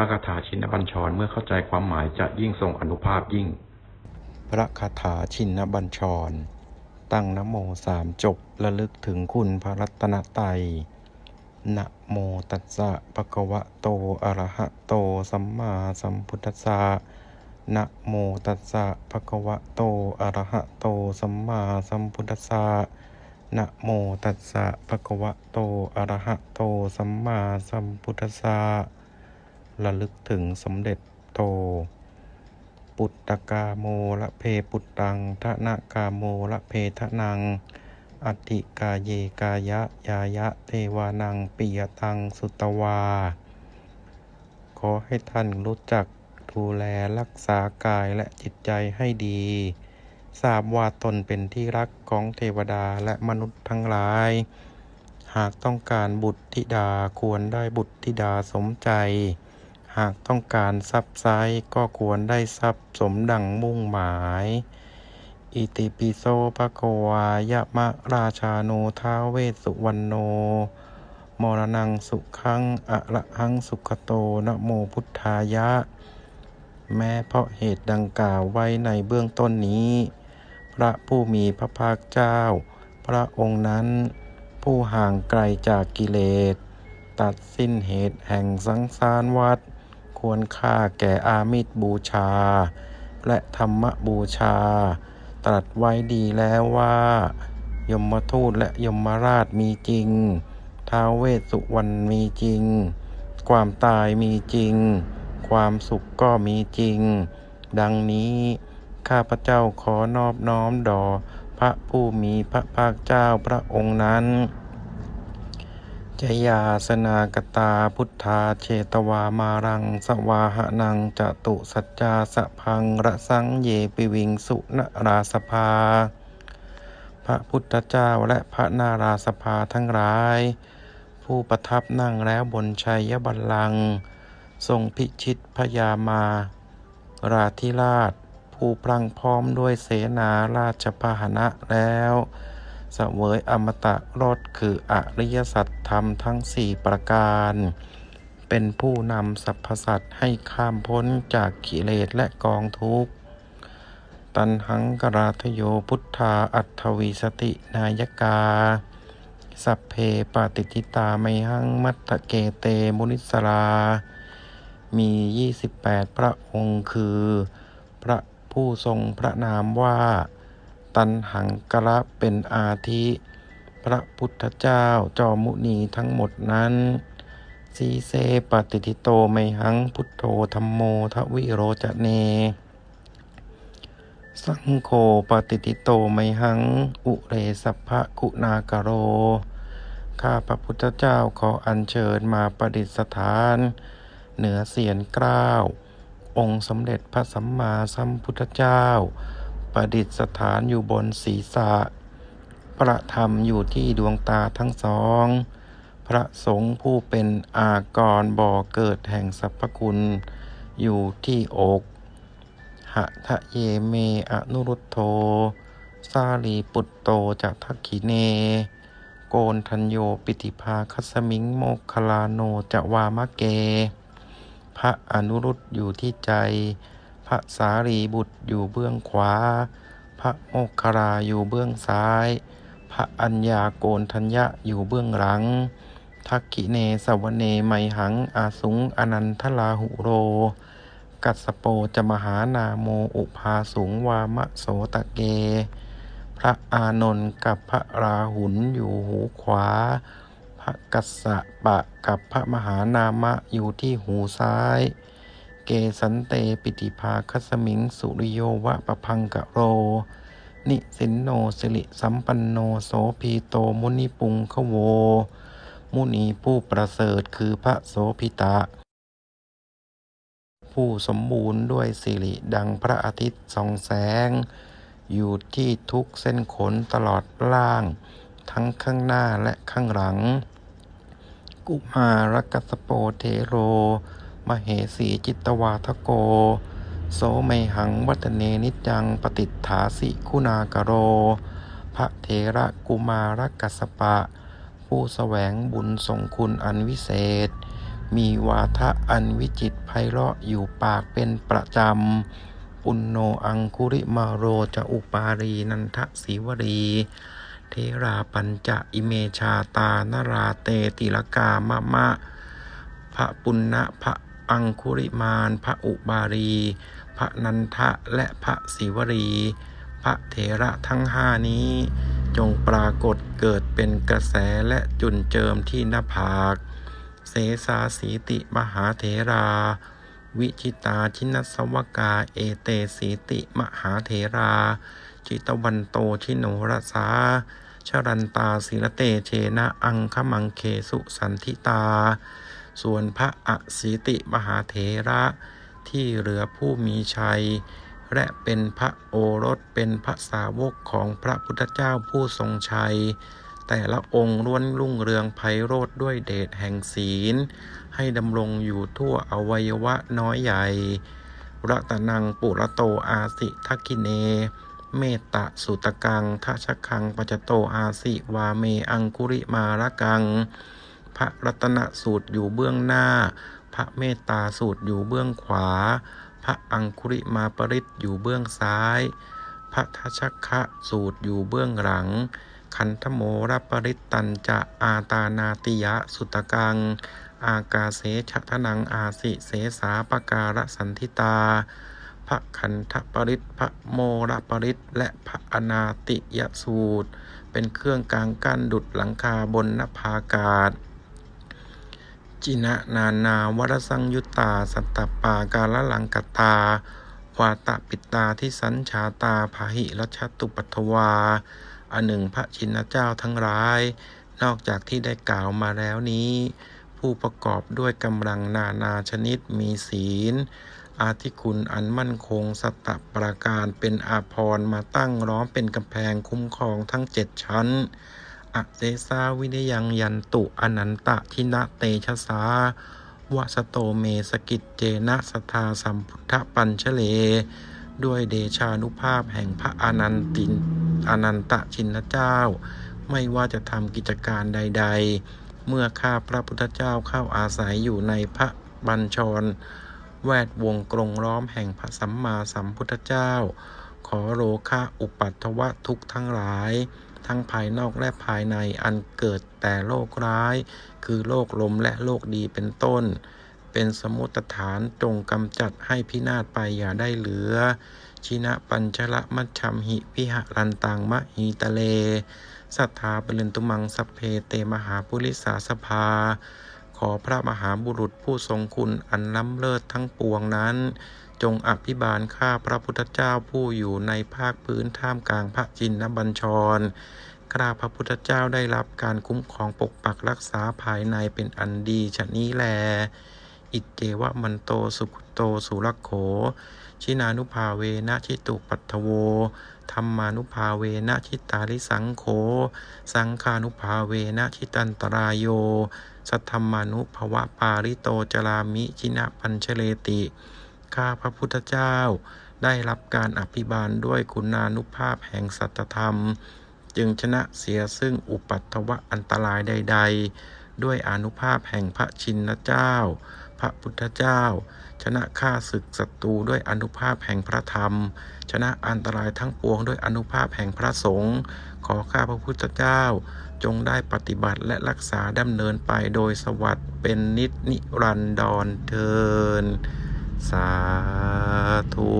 ระคาถาชินบัญชรเมื่อเข้าใจความหมายจะยิ่งทรงอนุภาพยิ่ง พระคาถาชินบัญชร ตั้งนโมสามจบระลึกถึงคุณพระรัตนตรัยนะโมตัสสะภะคะวะโต อะระหะโต สัมมาสัมพุทธัสสะนะโมตัสสะภะคะวะโต อะระหะโต สัมมาสัมพุทธัสสะนะโมตัสสะภะคะวะโต อะระหะโต สัมมาสัมพุทธัสสะ ระลึกถึงสมเด็จโต ปุตตกาโมละเพปุตตังทะนะกาโมละเพทะนัง อัตติกาเยกายะยายะเทวานังปิยตังสุตวา ขอให้ท่านรู้จักดูแลรักษากายและจิตใจให้ดีทราบว่าตนเป็นที่รักของเทวดาและมนุษย์ทั้งหลาย หากต้องการบุตรธิดาควรได้บุตรธิดาสมใจ หากต้องการทรัพย์ไซก็ควรได้ทรัพย์สมดังมุ่งหมาย อิติปิโสภะคะวายะมะราชาโนท้าเวสสุวรรณโน มรณังสุขังอะระหังสุขโตนะโมพุทธายะ แม้เพราะเหตุดังกล่าวไว้ในเบื้องต้นนี้ พระผู้มีพระภาคเจ้า พระองค์นั้น ผู้ห่างไกลจากกิเลส ตัดสิ้นเหตุแห่งสังสารวัฏ ควรค่าแก่อามิตรบูชา และธรรมบูชา ตรัสไว้ดีแล้วว่า ยมทูตและยมราชมีจริง ท้าวเวสสุวรรณมีจริง ความตายมีจริง ความสุขก็มีจริง ดังนี้ข้าพเจ้าขอนอบน้อมดอพระผู้มีพระภาคเจ้าพระองค์นั้น จยาสนากตาพุทธาเชตวามารัง สวาหะนังจตุสัจจาสะพังระสังเยปิวิงสุนราสภา พระพุทธเจ้าและพระนาราสภาทั้งหลาย ผู้ประทับนั่งแล้วบนชัยบัลลังก์ทรงพิชิตพยามา ราธิราช ผู้พลังพร้อมด้วยเสนาราชพาหนะแล้ว เสวยอมตะรสคืออริยสัจธรรมทั้งสี่ประการ เป็นผู้นำสรรพสัตว์ให้ข้ามพ้นจากกิเลสและกองทุกข์ ตันหังกราทโยพุทธาอัตถวีสตินายกา สัพเพปาติทิตาไมหังมัตตเกเตมุนิสรา มี 28 พระองค์คือ พระผู้ทรงพระนามว่า ตันหังกระเป็นอาทิ พระพุทธเจ้าจอมุนีทั้งหมดนั้นสีเซปฏิทิโตไมหังพุทโธธรรมโมทวิโรจเน สังโฆปฏิทิโตไมหัง อุเรสัพพะคุณากโร ข้าพระพุทธเจ้าขออัญเชิญมาประดิษฐาน เหนือเสียนกล้าว องค์สมเด็จพระสัมมาสัมพุทธเจ้า ประดิษฐานอยู่บนศีรษะประธรรมอยู่ที่ดวงตาทั้งสอง พระสงฆ์ผู้เป็นอากรบ่อเกิดแห่งสรรพคุณ อยู่ที่อกหะทะเยเมอนุรุตโธสาลีปุตโตจะทักขิเน โกนทัญโยปิติภาคัสมิงโมคลาโนจะวามะเก พระอนุรุตอยู่ที่ใจ ระสารีบุตรอยู่เบื้องขวา พระโมคคลาอยู่เบื้องซ้าย พระอัญญาโกนทัญญะอยู่เบื้องหลัง ทักขิเนสวเนไมหัง อาสุงอนันทลาหุโร กัสสโปจะมหานาโมอุภาสุงวามะโสตะเก พระอานนท์กับพระราหุลอยู่หูขวา พระกัสสะปะกับพระมหานามะอยู่ที่หูซ้าย เกสันเตปิติภาคัสมิง สุริโยวะปะพังกะโร นิสินโนสิริสัมปันโนโสพีโตมุนิปุงขโว มุนีผู้ประเสริฐคือพระโสพิตะ ผู้สมบูรณ์ด้วยสิริดังพระอาทิตย์ส่องแสง อยู่ที่ทุกเส้นขนตลอดล่าง ทั้งข้างหน้าและข้างหลัง กุมารกัสโปเทโร มเหสีจิตวาทโก โสไมหังวัตเนนิจังปฏิฐาสิคุณากโร พระเทระกุมารกัสปะ ผู้แสวงบุญทรงคุณอันวิเศษ มีวาทะอันวิจิตไพเราะอยู่ปากเป็นประจำ ปุณโนอังคุริมาโรจะอุปารีนันทศิวรีเทราปัญจะอิเมชาตานราเตติลกามะมะ พระปุณณะพระ อังคุริมาน พระอุบารี พระนันทะและพระศิวรี พระเถระทั้งห้านี้ จงปรากฏเกิดเป็นกระแสและจุนเจิมที่หน้าผาก เสสาสีติมหาเถรา วิชิตาชินสวกา เอเตสีติมหาเถรา จิตวันโตชิโนรสาชรันตาศิรเตเชนะอังคมังเคสุสันทิตา ส่วนพระอสีติมหาเถระที่เหลือผู้มีชัย และเป็นพระโอรสเป็นพระสาวกของพระพุทธเจ้าผู้ทรงชัย แต่ละองค์ล้วนรุ่งเรืองไพโรธด้วยเดชแห่งศีล ให้ดำรงอยู่ทั่วอวัยวะน้อยใหญ่รัตนังปุระโตอาสิทักกิเน เมตตะสุตกังทัชคังปัจโตอาสิวาเมอังคุริมาระกัง ระรัตนสูตรอยู่เบื้องหน้า พระเมตตาสูตรอยู่เบื้องขวา พระอังคุริมาปริตอยู่เบื้องซ้าย พระทัชคะสูตรอยู่เบื้องหลังขันธโมรปริตตันจะอาตานาติยะสุตกัง อากาเสชะทนังอาสิเสสาปการสันทิตาพระขันธปริตพระโมรปริตและพระอนาติยสูตร เป็นเครื่องกลางกั้นดุดหลังคาบนนภาอากาศ จินะนานาวรสังยุตตา สัตตปากาลลังกตาวาตะปิตาที่สัญชาตาพาหิรัชตุปัทวา อันหนึ่งพระชินเจ้าทั้งหลาย นอกจากที่ได้กล่าวมาแล้วนี้ ผู้ประกอบด้วยกำลังนานาชนิดมีศีล อาธิคุณอันมั่นคงสัตตประการเป็นอาภรณ์มาตั้งล้อมเป็นกำแพงคุ้มครองทั้งเจ็ดชั้น อเซสาวินยังยันตุอนันตะทินะเตชะสาวสโตเมสกิจเจนะสทาสัมพุทธปัญชเล ด้วยเดชานุภาพแห่งพระอนันตินอนันตะชินเจ้า ไม่ว่าจะทำกิจการใด ๆ เมื่อข้าพระพุทธเจ้าเข้าอาศัยอยู่ในพระบัญชร แวดวงกรงล้อมแห่งพระสัมมาสัมพุทธเจ้า ขอโลคะอุปัตถวะทุกทั้งหลาย ทั้งภายนอกและภายในอันเกิดแต่โรคร้าย คือโรคลมและโรคดีเป็นต้น เป็นสมุตฐานจงกำจัดให้พินาศไปอย่าได้เหลือ ชินะปัญชละมัชชัมหิพิหะรันตังมะหีตะเล สัทธาเปรินตุมังสัพเพเตมหาปุริสาสภา ขอพระมหาบุรุษผู้ทรงคุณอันล้ำเลิศทั้งปวงนั้น จงอภิบาลข้าพระพุทธเจ้าผู้อยู่ในภาคพื้นท่ามกลางพระจินนบัญชรข้าพระพุทธเจ้าได้รับการคุ้มครองปกปักรักษาภายในเป็นอันดีชะนี้แล อิเจวะมันโตสุขโตสุรักโข ชินานุภาเวนะชิตุปัทโวธรรมานุภาเวนะชิตาริสังโข สังคานุภาเวนะชิตันตรายโย สัทธรรมานุภวะปาริโตจรามิชินะปัญชเลติ ข้าพระพุทธเจ้า ได้รับการอภิบาลด้วยคุณานุภาพแห่งสัตธรรม จึงชนะเสียซึ่งอุปัตถวะอันตรายใด ๆ ด้วยอนุภาพแห่งพระชินเจ้า พระพุทธเจ้า ชนะข้าศึกศัตรูด้วยอนุภาพแห่งพระธรรม ชนะอันตรายทั้งปวงด้วยอนุภาพแห่งพระสงฆ์ ขอข้าพระพุทธเจ้า จงได้ปฏิบัติและรักษาดำเนินไปโดยสวัสดิ์เป็นนิจนิรันดรเทินสาธุ